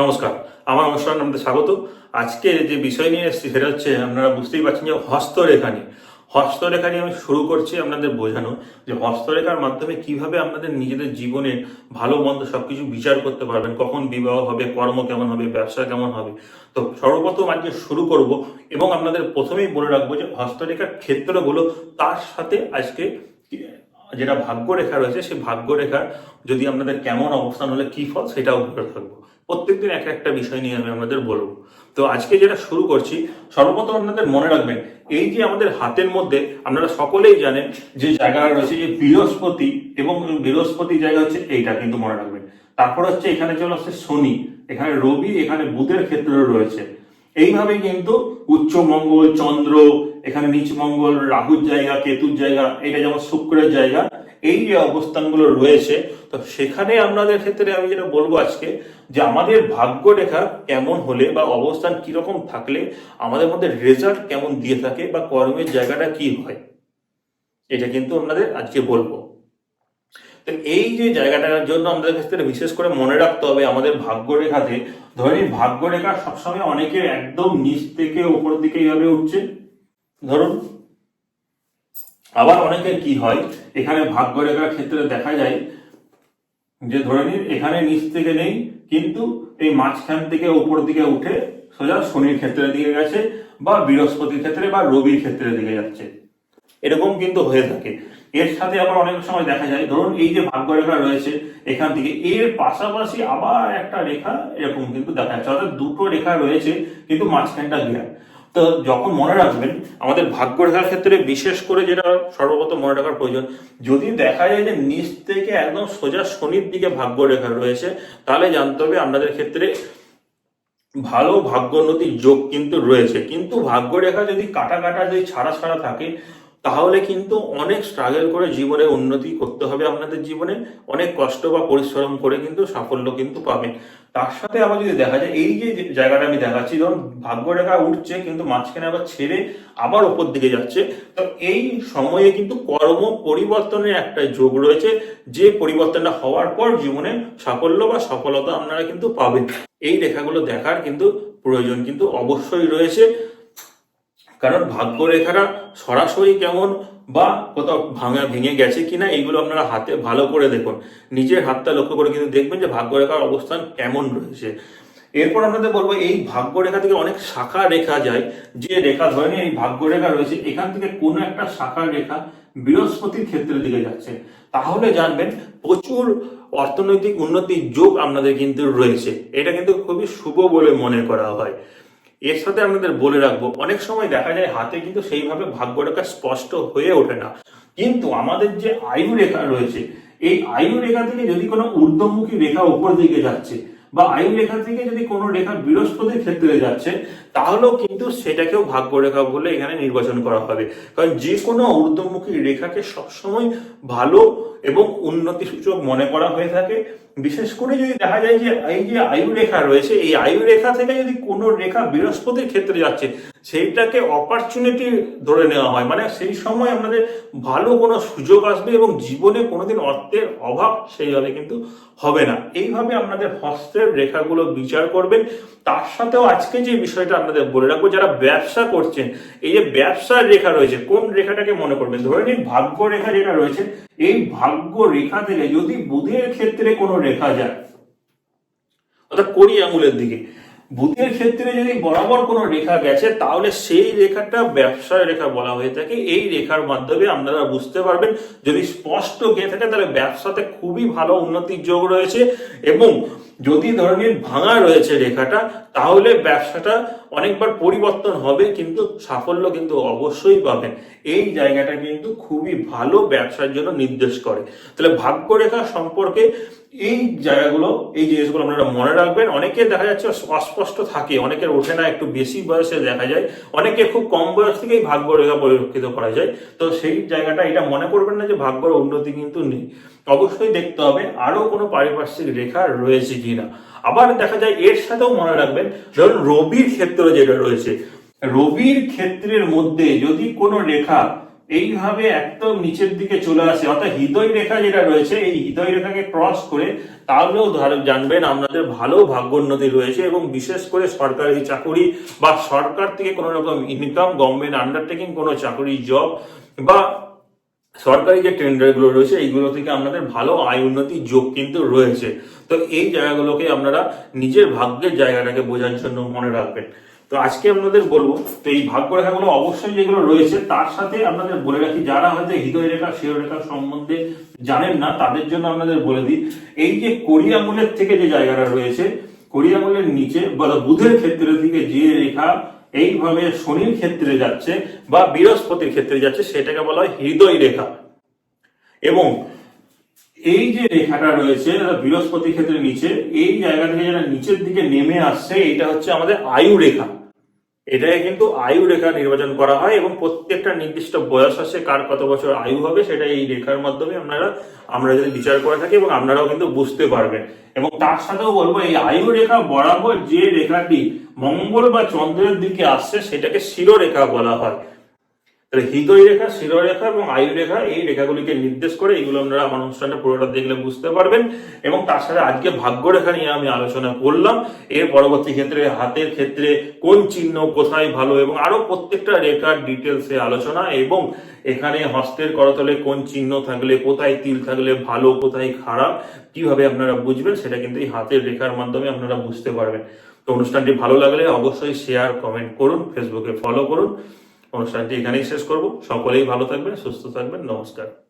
নমস্কার, আমার অনুষ্ঠান আমাদের স্বাগত। আজকে যে বিষয় নিয়ে এসেছি সেটা হচ্ছে, আপনারা বুঝতেই পারছেন যে হস্তরেখা নিয়ে। হস্তরেখা নিয়ে আমি শুরু করছি আপনাদের বোঝানো যে হস্তরেখার মাধ্যমে কীভাবে আপনাদের নিজেদের জীবনে ভালো মন্দ সব কিছু বিচার করতে পারবেন, কখন বিবাহ হবে, কর্ম কেমন হবে, ব্যবসা কেমন হবে। তো সর্বপ্রথম আজকে শুরু করব এবং আপনাদের প্রথমেই বলে রাখব যে হস্তরেখার ক্ষেত্রগুলো তার সাথে আজকে যেটা ভাগ্যরেখা রয়েছে, সেই ভাগ্যরেখার যদি আপনাদের কেমন অবস্থান হলে কি ফল, সেটাও বলে থাকব প্রত্যেকদিন এক একটা বিষয় নিয়ে আমি আপনাদের বলব। তো আজকে যেটা শুরু করছি, সর্বপ্রথম আপনাদের মনে রাখবেন, এই যে আমাদের হাতের মধ্যে আপনারা সকলেই জানেন যে জায়গাটা রয়েছে যে বৃহস্পতি এবং বৃহস্পতি জায়গা হচ্ছে এইটা কিন্তু মনে রাখবেন। তারপর হচ্ছে এখানে চলে আসছে শনি, এখানে রবি, এখানে বুধের ক্ষেত্রে রয়েছে। এইভাবে কিন্তু উচ্চ মঙ্গল, চন্দ্র, এখানে নিচ মঙ্গল, রাহুর জায়গা, কেতুর জায়গা এটা যেমন শুক্রের জায়গা এই যে অবস্থানগুলো রয়েছে, তো সেখানে আপনাদের ক্ষেত্রে আমি যেটা বলব আজকে, যে আমাদের ভাগ্য রেখা কেমন হলে বা অবস্থান কীরকম থাকলে আমাদের মধ্যে রেজাল্ট কেমন দিয়ে থাকে বা কর্মের জায়গাটা কি হয়, এটা কিন্তু আপনাদের আজকে বলব। তো এই যে জায়গাটার জন্য আমাদের ক্ষেত্রে বিশেষ করে মনে রাখতে হবে আমাদের ভাগ্য রেখাতে ধরে নিন ভাগ্য রেখা সবসময় অনেকের একদম নিচ থেকে উপর দিকে এইভাবে উঠছে। ধরুন আবার অনেকের কি হয়, এখানে ভাগ্য রেখার ক্ষেত্রে দেখা যায় যে ধরে নিন, এখানে নিচ থেকে নেই, কিন্তু এই মাঝখান থেকে উপর দিকে উঠে সোজা শনির ক্ষেত্রের দিকে গেছে বা বৃহস্পতির ক্ষেত্রে বা রবির ক্ষেত্রের দিকে যাচ্ছে। এরকম কিন্তু হয়ে থাকে। এর সাথে আবার অনেক সময় দেখা যায়, ধরুন এই যে ভাগ্য রেখা রয়েছে, এখান থেকে এর পাশাপাশি আবার একটা রেখা এরকম কিন্তু দেখা যাচ্ছে। অর্থাৎ দুটো রেখা রয়েছে, কিন্তু মাঝখানটা গ্যাপ তো যখন মনে রাখবেন, আমাদের ভাগ্য রেখার ক্ষেত্রে বিশেষ করে যেটা সর্বপ্রথম মনে রাখার প্রয়োজন, যদি দেখা যায় যে নিচ থেকে একদম সোজা শনির দিকে ভাগ্য রেখা রয়েছে, তাহলে জানতে হবে আপনাদের ক্ষেত্রে ভালো ভাগ্যোন্নতির যোগ কিন্তু রয়েছে। কিন্তু ভাগ্য রেখা যদি কাটা কাটা যদি ছাড়া ছাড়া থাকে তাহলে কিন্তু অনেক স্ট্রাগল করে জীবনে উন্নতি করতে হবে আপনাদের জীবনে, অনেক কষ্ট বা পরিশ্রম করে কিন্তু সাফল্য কিন্তু পাবেন। তার সাথে আবার যদি দেখা যায়, এই যে জায়গাটা আমি দেখাচ্ছি, ধরুন ভাগ্যরেখা উঠছে কিন্তু মাঝখানে আবার ছেড়ে আবার ওপর দিকে যাচ্ছে, তো এই সময়ে কিন্তু কর্ম পরিবর্তনের একটা যোগ রয়েছে, যে পরিবর্তনটা হওয়ার পর জীবনে সাফল্য বা সফলতা আপনারা কিন্তু পাবেন। এই রেখাগুলো দেখার কিন্তু প্রয়োজন কিন্তু অবশ্যই রয়েছে। কারণ ভাগ্য রেখাটা সরাসরি কেমন বা কোথাও ভাঙা, ভেঙে গেছে কিনা, এইগুলো আপনারা হাতে ভালো করে দেখুন। নিজের হাতটা লক্ষ্য করে কিন্তু দেখবেন যে ভাগ্য রেখার অবস্থান কেমন রয়েছে। এরপর আপনাদের বলব, এই ভাগ্য রেখা থেকে অনেক শাখা রেখা যায়। যে রেখা ধরে এই ভাগ্য রেখা রয়েছে, এখান থেকে কোনো একটা শাখা রেখা বৃহস্পতির ক্ষেত্রের দিকে যাচ্ছে। তাহলে জানবেন, প্রচুর অর্থনৈতিক উন্নতির যোগ আপনাদের কিন্তু রয়েছে। এটা কিন্তু খুবই শুভ বলে মনে করা হয়। এর সাথে আপনাদের বলে রাখব, অনেক সময় দেখা যায় হাতে কিন্তু সেইভাবে ভাগ্যরেখা স্পষ্ট হয়ে ওঠে না। কিন্তু আমাদের যে আয়ু রেখা রয়েছে, এই আয়ু রেখা থেকে যদি কোনো ঊর্ধ্বমুখী রেখা উপর দিকে যাচ্ছে বা আয়ু রেখা থেকে যদি কোনো রেখা বৃহস্পতির ক্ষেত্রে যাচ্ছে, তাহলেও কিন্তু সেটাকেও ভাগ্য রেখা বলে এখানে নির্বাচন করা হবে। কারণ যে কোনো ঊর্ধ্বমুখী রেখাকে সবসময় ভালো এবং উন্নতি সূচক মনে করা হয়ে থাকে। বিশেষ করে যদি দেখা যায় যে এই যে আয়ু রেখা রয়েছে, এই আয়ু রেখা থেকে যদি কোনো রেখা বৃহস্পতির ক্ষেত্রে যাচ্ছে সেইটাকে অপরচুনিটি ধরে নেওয়া হয়। মানে সেই সময় আপনাদের ভালো কোনো সুযোগ আসবে এবং জীবনে কোনোদিন অর্থের অভাব সেইভাবে কিন্তু হবে না। এইভাবে আপনাদের হস্তের রেখাগুলো বিচার করবেন। তার সাথেও আজকে যে বিষয়টা আপনাদের বলে রাখব, যারা ব্যবসা করছেন, এই যে ব্যবসার রেখা রয়েছে, কোন রেখাটাকে মনে করবেন? ধরে নিন ভাগ্য রেখা যেটা রয়েছে, এই ভাগ্য রেখা থেকে যদি বুধের ক্ষেত্রে কোনো রেখা যায়, অর্থাৎ কড়ি আঙুলের দিকে বুধের ক্ষেত্রে যদি বরাবর কোনো রেখা গেছে, তাহলে সেই রেখাটা ব্যবসায় রেখা বলা হয়ে থাকে। এই রেখার মাধ্যমে আপনারা বুঝতে পারবেন, যদি স্পষ্ট গিয়ে থাকে, তাহলে ব্যবসাতে খুবই ভালো উন্নতির যোগ রয়েছে। এবং যদি ধরনের ভাঙা রয়েছে রেখাটা তাহলে ব্যবসাটা অনেকবার পরিবর্তন হবে, কিন্তু সাফল্য কিন্তু অবশ্যই পাবেন এই জায়গাটা কিন্তু খুবই ভালো ব্যবসার জন্য নির্দেশ করে। তাহলে ভাগ্যরেখা সম্পর্কে এই জায়গাগুলো, এই জিনিসগুলো আপনারা মনে রাখবেন। অনেকে দেখা যাচ্ছে অস্পষ্ট থাকে, অনেকের ওঠে না, একটু বেশি বয়সে দেখা যায়। অনেকে খুব কম বয়স থেকেই ভাগ্যরেখা পরিলক্ষিত করা যায়। তো সেই জায়গাটা, এটা মনে করবেন না যে ভাগ্যর উন্নতি কিন্তু নেই। অবশ্যই দেখতে হবে আরও কোনো পারিপার্শ্বিক রেখা রয়েছে কিনা। আবার দেখা যায়, এর সাথেও মনে রাখবেন ধরুন রবির ক্ষেত্র যেটা রয়েছে, রবির ক্ষেত্রের মধ্যে যদি কোনো রেখা এইভাবে একদম নিচের দিকে চলে আসে, অর্থাৎ হৃদয় রেখা যেটা রয়েছে, এই হৃদয় রেখাকে ক্রস করে তাহলেও জানবেন আপনাদের ভালো ভাগ্যোন্নতি রয়েছে এবং বিশেষ করে সরকারি চাকুরি বা সরকার থেকে কোনো রকম ইনকাম গভর্নমেন্ট আন্ডারটেকিং কোনো চাকুরি জব বা সরকারি যে টেন্ডারগুলো রয়েছে, এইগুলো থেকে আপনাদের ভালো আয় উন্নতির যোগ কিন্তু রয়েছে। তো এই জায়গাগুলোকে আপনারা নিজের ভাগ্যের জায়গাটাকে বোঝার জন্য মনে রাখবেন। তো আজকে আপনাদের বলব, তো এই ভাগ্য রেখাগুলো অবশ্যই যেগুলো রয়েছে, তার সাথে আপনাদের বলে রাখি, যারা হয়তো হৃদয় রেখা শির রেখা সম্বন্ধে জানেন না, তাদের জন্য আপনাদের বলে দিই, এই যে কড়ি আঙুলের থেকে যে জায়গাটা রয়েছে কড়ি আঙুলের নিচে বা বুধের ক্ষেত্রে থেকে যে রেখা এইভাবে শনির ক্ষেত্রে যাচ্ছে বা বৃহস্পতির ক্ষেত্রে যাচ্ছে, সেটাকে বলা হয় হৃদয় রেখা। এবং এই যে রেখাটা রয়েছে বৃহস্পতির ক্ষেত্রে নিচে, এই জায়গা থেকে যেটা নিচের দিকে নেমে আসছে, এটা হচ্ছে আমাদের আয়ু রেখা। এটাকে কিন্তু আয়ু রেখা নির্বাচন করা হয় এবং প্রত্যেকটা নির্দিষ্ট বয়স আছে কার কত বছর আয়ু হবে, সেটা এই রেখার মাধ্যমে আপনারা, আমরা যদি বিচার করে থাকি এবং আপনারাও কিন্তু বুঝতে পারবেন। এবং তার সাথেও বলব, এই আয়ু রেখা বরাবর যে রেখাটি মঙ্গল বা চন্দ্রের দিকে আসছে, সেটাকে শিরোরেখা বলা হয়। তাহলে হৃদয় রেখা শিরোরেখা এবং আয়ু রেখা এই রেখাগুলিকে নির্দেশ করে এইগুলো আপনারা আমার অনুষ্ঠানটা পুরোটা দেখলে বুঝতে পারবেন। এবং তার সাথে আজকে ভাগ্য রেখা নিয়ে আমি আলোচনা করলাম। এর পরবর্তী ক্ষেত্রে হাতের ক্ষেত্রে কোন চিহ্ন কোথায় ভালো এবং আরও প্রত্যেকটা রেখার ডিটেলসে আলোচনা এবং এখানে হস্তের করতলে কোন চিহ্ন থাকলে কোথায় তিল থাকলে ভালো, কোথায় খারাপ, কীভাবে আপনারা বুঝবেন, সেটা কিন্তু এই হাতের রেখার মাধ্যমে আপনারা বুঝতে পারবেন। তো অনুষ্ঠানটি ভালো লাগলে অবশ্যই শেয়ার কমেন্ট করুন ফেসবুকে ফলো করুন। অনুষ্ঠানটি এখানেই শেষ করব। সকলেই ভালো থাকবেন, সুস্থ থাকবেন। নমস্কার।